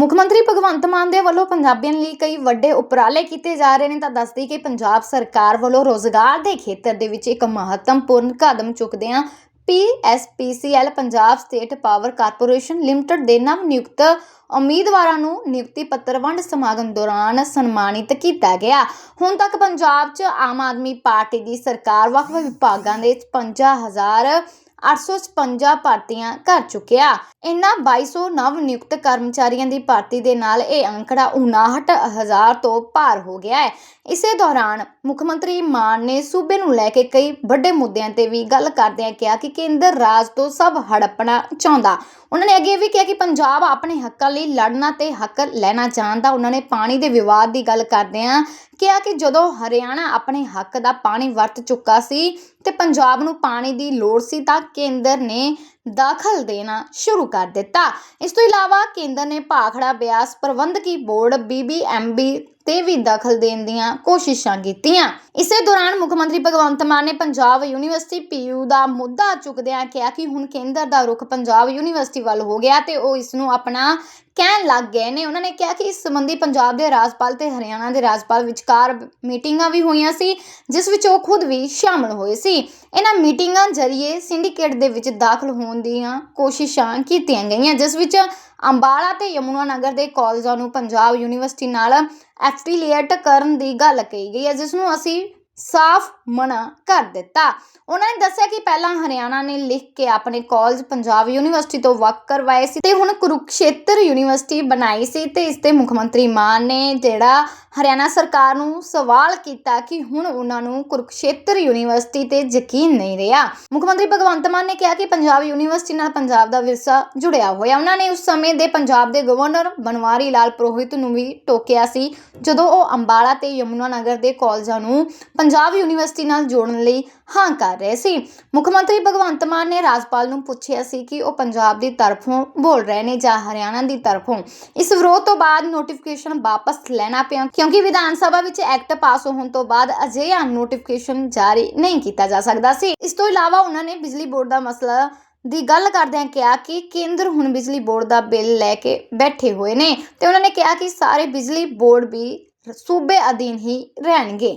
ਮੁੱਖ ਮੰਤਰੀ ਭਗਵੰਤ ਮਾਨ ਦੇ ਵੱਲੋਂ ਪੰਜਾਬੀਆਂ ਲਈ ਕਈ ਵੱਡੇ ਉਪਰਾਲੇ ਕੀਤੇ ਜਾ ਰਹੇ ਨੇ ਤਾਂ ਦੱਸਦੀ ਕਿ ਪੰਜਾਬ ਸਰਕਾਰ ਵੱਲੋਂ ਰੋਜ਼ਗਾਰ ਦੇ ਖੇਤਰ ਦੇ ਵਿੱਚ ਇੱਕ ਮਹੱਤਵਪੂਰਨ ਕਦਮ ਚੁੱਕਦਿਆਂ PSPCL Punjab state power corporation limited ਦੇ ਨਵ ਨਿਯੁਕਤ ਉਮੀਦਵਾਰਾਂ ਨੂੰ ਨਿਯੁਕਤੀ ਪੱਤਰ ਵੰਡ ਸਮਾਗਮ ਦੌਰਾਨ ਸਨਮਾਨਿਤ ਕੀਤਾ ਗਿਆ। ਹੁਣ ਤੱਕ ਪੰਜਾਬ 'ਚ ਆਮ ਆਦਮੀ ਪਾਰਟੀ ਦੀ ਸਰਕਾਰ ਵੱਖ-ਵੱਖ ਵਿਭਾਗਾਂ ਦੇ 55000 856 ਭਰਤੀਆਂ ਕਰ ਚੁੱਕਿਆ। ਇਹਨਾਂ 2200 ਨਵ ਨਿਯੁਕਤ ਕਰਮਚਾਰੀਆਂ ਦੀ ਭਰਤੀ ਦੇ ਨਾਲ ਇਹ ਅੰਕੜਾ 59000 ਤੋਂ ਪਾਰ ਹੋ ਗਿਆ ਹੈ। ਇਸੇ ਦੌਰਾਨ ਮੁੱਖ ਮੰਤਰੀ ਮਾਨ ਨੇ ਸੂਬੇ ਨੂੰ ਲੈ ਕੇ ਕਈ ਵੱਡੇ ਮੁੱਦਿਆਂ ਤੇ ਵੀ ਗੱਲ ਕਰਦਿਆਂ ਕਿਹਾ ਕਿ ਕੇਂਦਰ ਰਾਜ ਤੋਂ ਸਭ ਹੜਪਣਾ ਚਾਹੁੰਦਾ। ਉਹਨਾਂ ਨੇ ਅੱਗੇ ਵੀ ਕਿਹਾ ਕਿ ਪੰਜਾਬ ਆਪਣੇ ਹੱਕਾਂ ਲਈ ਲੜਨਾ ਤੇ ਹੱਕ ਲੈਣਾ ਚਾਹੁੰਦਾ ਉਹਨਾਂ ਨੇ ਪਾਣੀ ਦੇ ਵਿਵਾਦ ਦੀ ਗੱਲ ਕਰਦਿਆਂ ਕਿਹਾ ਕਿ ਜਦੋਂ ਹਰਿਆਣਾ ਆਪਣੇ ਹੱਕ ਦਾ ਪਾਣੀ ਵਰਤ ਚੁੱਕਾ ਸੀ ਤੇ ਪੰਜਾਬ ਨੂੰ ਪਾਣੀ ਦੀ ਲੋੜ ਸੀ ਤਾਂ ਕੇਂਦਰ ਨੇ ਦਾਖਲ ਦੇਣਾ ਸ਼ੁਰੂ ਕਰ ਦਿੱਤਾ। ਇਸ ਤੋਂ ਇਲਾਵਾ ਕੇਂਦਰ ਨੇ ਭਾਖੜਾ ਬਿਆਸ ਪ੍ਰਬੰਧਕੀ ਬੋਰਡ BBMB ਤੇ ਵੀ ਦਖਲ ਦੇਣ ਦੀਆਂ ਕੋਸ਼ਿਸ਼ਾਂ ਕੀਤੀਆਂ। ਇਸੇ ਦੌਰਾਨ ਮੁੱਖ ਮੰਤਰੀ ਭਗਵੰਤ ਮਾਨ ਨੇ ਪੰਜਾਬ ਯੂਨੀਵਰਸਿਟੀ ਪੀਯੂ ਦਾ ਮੁੱਦਾ ਚੁੱਕਦਿਆਂ ਕਿਹਾ ਕਿ ਹੁਣ ਕੇਂਦਰ ਦਾ ਰੁਖ ਪੰਜਾਬ ਯੂਨੀਵਰਸਿਟੀ ਵੱਲ ਹੋ ਗਿਆ ਤੇ ਉਹ ਇਸ ਨੂੰ ਆਪਣਾ ਕਹਿਣ ਲੱਗ ਗਏ ਨੇ। ਉਹਨਾਂ ਨੇ ਕਿਹਾ ਕਿ ਇਸ ਸੰਬੰਧੀ ਪੰਜਾਬ ਦੇ ਰਾਜਪਾਲ ਤੇ ਹਰਿਆਣਾ ਦੇ ਰਾਜਪਾਲ ਵਿਚਕਾਰ ਮੀਟਿੰਗਾਂ ਵੀ ਹੋਈਆਂ ਸੀ, ਜਿਸ ਵਿੱਚ ਉਹ ਖੁਦ ਵੀ ਸ਼ਾਮਲ ਹੋਏ ਸੀ। ਇਹਨਾਂ ਮੀਟਿੰਗਾਂ ਜ਼ਰੀਏ ਸਿੰਡੀਕੇਟ ਦੇ ਵਿੱਚ ਦਾਖਲ ਹੋਣ ਹੋਣ ਦੀਆਂ ਕੋਸ਼ਿਸ਼ਾਂ ਕੀਤੀਆਂ ਗਈਆਂ, ਜਿਸ ਵਿੱਚ ਅੰਬਾਲਾ ਤੇ ਯਮੁਨਾ ਨਗਰ ਦੇ ਕਾਲਜਾਂ ਨੂੰ ਪੰਜਾਬ ਯੂਨੀਵਰਸਿਟੀ ਨਾਲ ਐਫੀਲੀਏਟ ਕਰਨ ਦੀ ਗੱਲ ਕਹੀ ਗਈ ਹੈ, ਜਿਸ ਨੂੰ ਅਸੀਂ ਸਾਫ਼ ਮਨਾ ਕਰ ਦਿੱਤਾ। ਉਹਨਾਂ ਨੇ ਦੱਸਿਆ ਕਿ ਪਹਿਲਾਂ ਹਰਿਆਣਾ ਨੇ ਲਿਖ ਕੇ ਆਪਣੇ ਕਾਲਜ ਪੰਜਾਬ ਯੂਨੀਵਰਸਿਟੀ ਤੋਂ ਵੱਖ ਕਰਵਾਏ ਸੀ ਤੇ ਹੁਣ ਕੁਰੂਕਸ਼ੇਤਰ ਯੂਨੀਵਰਸਿਟੀ ਬਣਾਈ ਸੀ ਤੇ ਇਸ ਤੇ ਮੁੱਖ ਮੰਤਰੀ ਮਾਨ ਨੇ ਜਿਹੜਾ ਹਰਿਆਣਾ ਸਰਕਾਰ ਨੂੰ ਸਵਾਲ ਕੀਤਾ ਕਿ ਹੁਣ ਉਹਨਾਂ ਨੂੰ ਕੁਰੂਕਸ਼ੇਤਰ ਯੂਨੀਵਰਸਿਟੀ ਤੇ ਯਕੀਨ ਨਹੀਂ ਰਿਹਾ। ਮੁੱਖ ਮੰਤਰੀ ਭਗਵੰਤ ਮਾਨ ਨੇ ਕਿਹਾ ਕਿ ਪੰਜਾਬ ਯੂਨੀਵਰਸਿਟੀ ਨਾਲ ਪੰਜਾਬ ਦਾ ਵਿਰਸਾ ਜੁੜਿਆ ਹੋਇਆ। ਉਹਨਾਂ ਨੇ ਉਸ ਸਮੇਂ ਦੇ ਪੰਜਾਬ ਦੇ ਗਵਰਨਰ ਬਨਵਾਰੀ ਲਾਲ ਪ੍ਰੋਹਿਤ ਨੂੰ ਵੀ ਟੋਕਿਆ ਸੀ, ਜਦੋਂ ਉਹ ਅੰਬਾਲਾ ਤੇ ਯਮੁਨਾ ਨਗਰ ਦੇ ਕਾਲਜਾਂ ਨੂੰ ਪੰਜਾਬ ਯੂਨੀਵਰਸਿਟੀ ਨਾਲ ਜੋੜਨ ਲਈ ਹਾਂ ਕਰ ਰਹੇ ਸੀ। ਮੁੱਖ ਮੰਤਰੀ ਭਗਵੰਤ ਮਾਨ ਨੇ ਰਾਜਪਾਲ ਨੂੰ ਪੁੱਛਿਆ ਸੀ ਕਿ ਉਹ ਪੰਜਾਬ ਦੀ ਤਰਫੋਂ ਬੋਲ ਰਹੇ ਨੇ ਜਾਂ ਹਰਿਆਣਾ ਦੀ ਤਰਫੋਂ। ਇਸ ਵਿਰੋਧ ਤੋਂ ਬਾਅਦ ਨੋਟੀਫਿਕੇਸ਼ਨ ਵਾਪਸ ਲੈਣਾ ਪਿਆ ਕਿਉਂਕਿ ਵਿਧਾਨ ਸਭਾ ਵਿੱਚ ਐਕਟ ਪਾਸ ਹੋਣ ਤੋਂ ਬਾਅਦ ਅਜਿਹਾ ਨੋਟੀਫਿਕੇਸ਼ਨ ਜਾਰੀ ਨਹੀਂ ਕੀਤਾ ਜਾ ਸਕਦਾ ਸੀ। ਇਸ ਤੋਂ ਇਲਾਵਾ ਉਹਨਾਂ ਨੇ ਬਿਜਲੀ ਬੋਰਡ ਦਾ ਮਸਲਾ ਦੀ ਗੱਲ ਕਰਦਿਆਂ ਕਿਹਾ ਕਿ ਕੇਂਦਰ ਹੁਣ ਬਿਜਲੀ ਬੋਰਡ ਦਾ ਬਿੱਲ ਲੈ ਕੇ ਬੈਠੇ ਹੋਏ ਨੇ ਤੇ ਉਹਨਾਂ ਨੇ ਕਿਹਾ ਕਿ ਸਾਰੇ ਬਿਜਲੀ ਬੋਰਡ ਵੀ ਸੂਬੇ ਅਧੀਨ ਹੀ ਰਹਿਣਗੇ।